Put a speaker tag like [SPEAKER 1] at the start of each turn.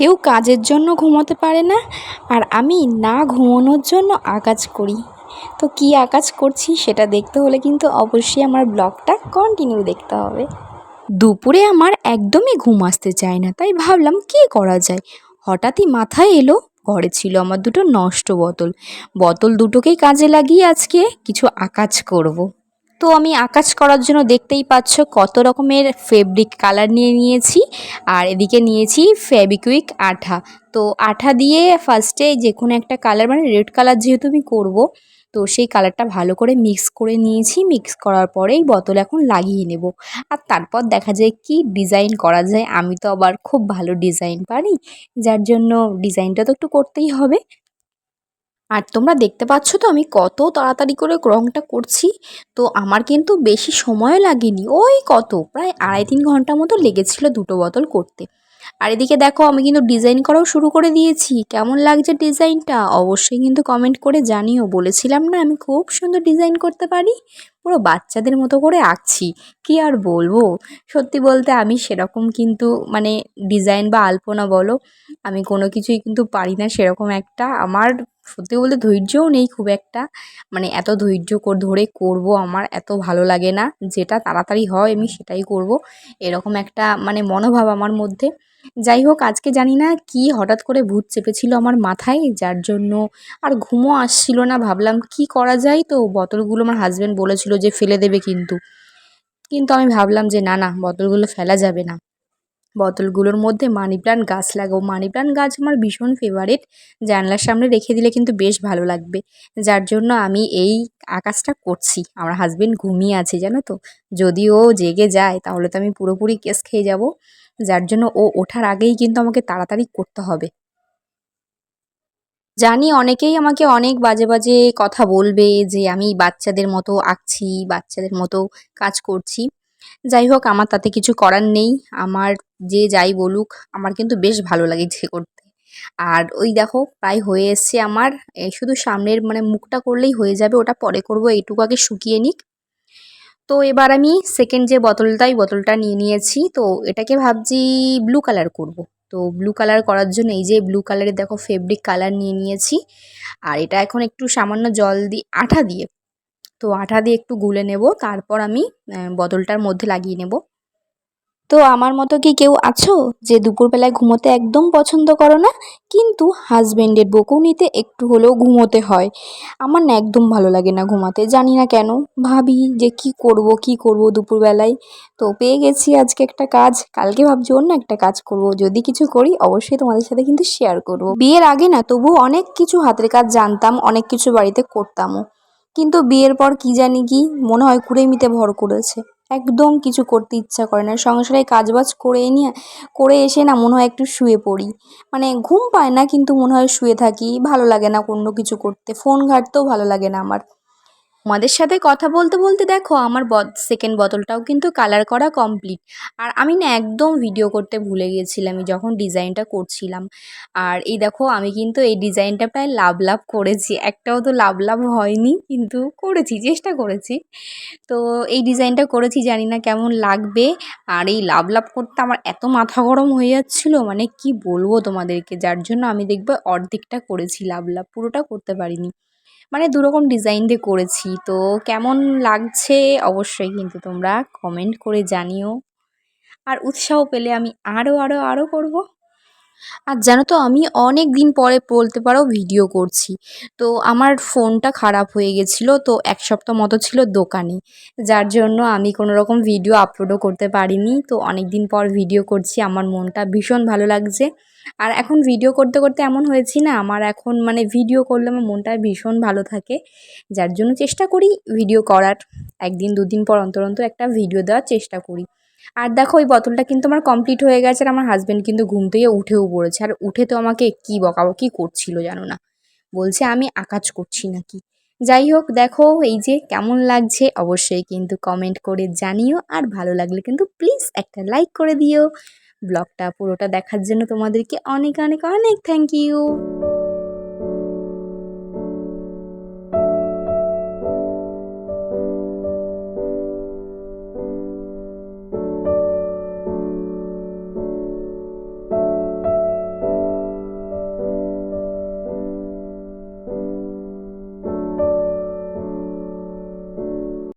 [SPEAKER 1] কেউ কাজের জন্য ঘুমোতে পারে না আর আমি না ঘুমোনোর জন্য আকাজ করি। তো কী আকাজ করছি সেটা দেখতে হলে কিন্তু অবশ্যই আমার ব্লগটা কন্টিনিউ দেখতে হবে। দুপুরে আমার একদমই ঘুম আসতে চায় না, তাই ভাবলাম কী করা যায়? হঠাৎই মাথায় এলো, ঘরে ছিল আমার দুটো নষ্ট বোতল। বোতল দুটোকেই কাজে লাগিয়ে আজকে কিছু আকাজ করব। তো আমি আকাজ করার জন্য দেখতেই পাচ্ছ কত রকমের ফেব্রিক কালার নিয়ে নিয়েছি। আর এদিকে নিয়েছি ফেবিকুইক আঠা। তো আঠা দিয়ে ফার্স্টে যে কোনো একটা কালার মানে রেড কালার যেহেতু আমি করব, তো সেই কালারটা ভালো করে মিক্স করে নিয়েছি। মিক্স করার পরেই বোতল এখন লাগিয়ে নেব। আর তারপর দেখা যায় কি ডিজাইন করা যায়। আমি তো আবার খুব ভালো ডিজাইন পারি, যার জন্য ডিজাইনটা তো একটু করতেই হবে। আর তোমরা দেখতে পাচ্ছ তো আমি কত তাড়াতাড়ি করে রঙটা করছি। তো আমার কিন্তু বেশি সময় লাগেনি। ওই কত? প্রায় আড়াই তিন ঘণ্টা মতো লেগেছিল দুটো বোতল করতে। আর এদিকে দেখো, আমি কিন্তু ডিজাইন করাও শুরু করে দিয়েছি। কেমন লাগছে ডিজাইনটা অবশ্যই কিন্তু কমেন্ট করে জানিও। বলেছিলাম না আমি খুব সুন্দর ডিজাইন করতে পারি? পুরো বাচ্চাদের মতো করে আঁকছি। কি আর বলব? সত্যি বলতে আমি সেরকম কিন্তু মানে ডিজাইন বা আলপনা বলো, আমি কোনো কিছুই কিন্তু পারি না সেরকম একটা। আমার সত্যি বলতে ধৈর্যও নেই খুব একটা। মানে এত ধৈর্য ধরে করব আমার, এত ভালো লাগে না। যেটা তাড়াতাড়ি হয় আমি সেটাই করব। এরকম একটা মানে মনোভাব আমার মধ্যে। যাই হোক, আজকে জানি না কি হঠাৎ করে ভূত চেপেছিল আমার মাথায়, যার জন্য আর ঘুমও আসছিল না। ভাবলাম কি করা যায়? তো বোতলগুলো আমার হাজব্যান্ড বলেছিল যে ফেলে দেবে কিন্তু। কিন্তু আমি ভাবলাম যে না না, বোতলগুলো ফেলা যাবে না। বোতলগুলোর মধ্যে মানি প্লান্ট গাছ লাগাবো মানি প্লান্ট গাছ আমার ভীষণ ফেভারিট জানলার সামনে রেখে দিলে কিন্তু বেশ ভালো লাগবে। যার জন্য আমি এই আকাশটা করছি। আমার হাজবেন্ড ঘুমিয়ে আছে, জানো তো। যদি ও জেগে যায়, তাহলে তো আমি পুরোপুরি কেস খেয়ে যাব। যার জন্য ও ওঠার আগেই কিন্তু আমাকে তাড়াতাড়ি করতে হবে। জানি অনেকেই আমাকে অনেক বাজে বাজে কথা বলবে যে, আমি বাচ্চাদের মতো আঁকছি, বাচ্চাদের মতো কাজ করছি। যাই হোক, আমার তাতে কিছু করার নেই। আমার যে যাই বলুক, আমার কিন্তু বেশ ভালো লাগে যে করতে। আর ওই দেখো, প্রায় হয়ে এসছে আমার শুধু সামনের মানে মুখটা করলেই হয়ে যাবে, ওটা পরে করব, এইটুকু আগে শুকিয়ে নিক। তো এবার আমি সেকেন্ড যে বোতলটাই বোতলটা নিয়ে নিয়েছি। তো এটাকে ভাবছি ব্লু কালার করব। তো ব্লু কালার করার জন্য এই যে ব্লু কালারের দেখো ফেব্রিক কালার নিয়ে নিয়েছি। আর এটা এখন একটু সামান্য জল দিয়ে আঠা দিয়ে। তো আঠা দিয়ে একটু গুলে নেব, তারপর আমি বোতলটার মধ্যে লাগিয়ে নেব। তো আমার মতো কি কেউ আছো? যে দুপুরবেলায় ঘুমোতে একদম পছন্দ করো না, কিন্তু হাজব্যান্ডের বকুনিতে একটু হলেও ঘুমোতে হয়। আমার না একদম ভালো লাগে না ঘুমাতে, জানি না কেন। ভাবি যে কি করব কি করব দুপুরবেলায়। তো পেয়ে গেছি আজকে একটা কাজ, কালকে ভাবছি অন্য একটা কাজ করব। যদি কিছু করি, অবশ্যই তোমাদের সাথে কিন্তু শেয়ার করব। বিয়ের আগে না তবু অনেক কিছু হাতের কাজ জানতাম, অনেক কিছু বাড়িতে করতামও। কিন্তু বিয়ের পর কি জানি কি, মনে হয় কুড়েমিতে ভর করেছে। একদম কিছু করতে ইচ্ছা করে না। সংসারে কাজবাজ করে নিয়ে, করে এসে না মনে হয় একটু শুয়ে পড়ি। মানে ঘুম পায় না, কিন্তু মনে হয় শুয়ে থাকি। ভালো লাগে না কোনো কিছু করতে। ফোন ঘাঁটতেও ভালো লাগে না আমার। তোমাদের সাথে কথা বলতে বলতে দেখো আমার সেকেন্ড বোতলটাও কিন্তু কালার করা কমপ্লিট আর আমি না একদম ভিডিও করতে ভুলে গিয়েছিলাম যখন ডিজাইনটা করছিলাম। আর এই দেখো আমি কিন্তু এই ডিজাইনটা প্রায় লাভ লাভ করেছি। একটাও তো লাভ লাভ হয়নি, কিন্তু করেছি, চেষ্টা করেছি। তো এই ডিজাইনটা করেছি, জানি না কেমন লাগবে। আর এই লাভ লাভ করতে আমার এত মাথা গরম হয়ে যাচ্ছিল মানে কি বলব তোমাদেরকে? যার জন্য আমি দেখব অর্ধেকটা করেছি লাভ লাভ পুরোটা করতে পারিনি। মানে দুরকম ডিজাইন দিয়ে করেছি। তো কেমন লাগছে? অবশ্যই কিন্তু তোমরা কমেন্ট করে জানিও। আর উৎসাহ পেলে আমি আরও আরও আরও করব। আর জানো তো, আমি অনেক দিন পরে বলতে পারো ভিডিও করছি। তো আমার ফোনটা খারাপ হয়ে গেছিল, তো এক সপ্তাহ মতো ছিল দোকানে। যার জন্য আমি কোনো রকম ভিডিও আপলোডও করতে পারিনি। তো অনেক দিন পর ভিডিও করছি, আমার মনটা ভীষণ ভালো লাগছে। আর এখন ভিডিও করতে করতে এমন হয়েছি না, আমার এখন মানে ভিডিও করলে আমার মনটা ভীষণ ভালো থাকে। যার জন্য চেষ্টা করি ভিডিও করার। একদিন, দুদিন পর অন্তর অন্তর একটা ভিডিও দেওয়ার চেষ্টা করি। আর দেখো, ওই বোতলটা কিন্তু আমার কমপ্লিট হয়ে গেছে আর আমার হাজব্যান্ড কিন্তু ঘুম থেকে উঠেও পড়েছে। আর উঠে তো আমাকে কী বকাবকি করছিল জানো না? বলছে, আমি আকাজ করছি নাকি? যাই হোক, দেখো, এই যে কেমন লাগছে অবশ্যই কিন্তু কমেন্ট করে জানিও। আর ভালো লাগলে কিন্তু প্লিজ একটা লাইক করে দিও। ব্লগটা পুরোটা দেখার জন্য তোমাদেরকে অনেক অনেক অনেক থ্যাংক ইউ